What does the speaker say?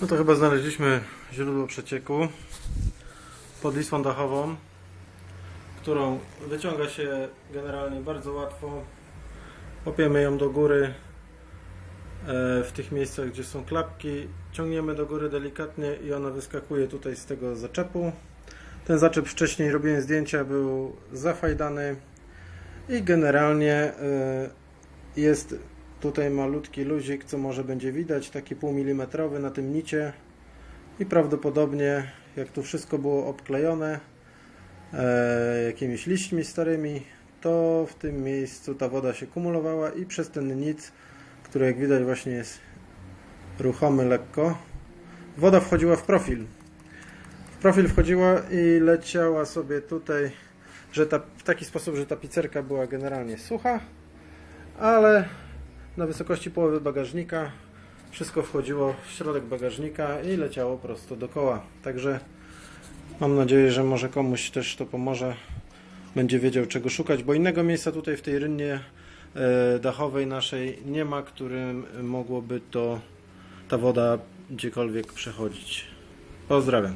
No to chyba znaleźliśmy źródło przecieku pod listwą dachową, którą wyciąga się generalnie bardzo łatwo. Łapiemy ją do góry e, w tych miejscach, gdzie są klapki. Ciągniemy do góry delikatnie i ona wyskakuje tutaj z tego zaczepu. Ten zaczep wcześniej robiłem zdjęcia, był zafajdany i generalnie e, jest tutaj malutki luzik, co może będzie widać, taki półmilimetrowy na tym nicie i prawdopodobnie jak tu wszystko było obklejone e, jakimiś liśćmi starymi, to w tym miejscu ta woda się kumulowała i przez ten nic, który jak widać właśnie jest ruchomy lekko, woda wchodziła w profil. W profil wchodziła i leciała sobie tutaj, że ta, w taki sposób, że ta pizzerka była generalnie sucha, ale na wysokości połowy bagażnika wszystko wchodziło w środek bagażnika i leciało prosto do koła. Także mam nadzieję, że może komuś też to pomoże. Będzie wiedział czego szukać, bo innego miejsca tutaj w tej rynnie e, dachowej naszej nie ma, którym mogłoby to ta woda gdziekolwiek przechodzić. Pozdrawiam.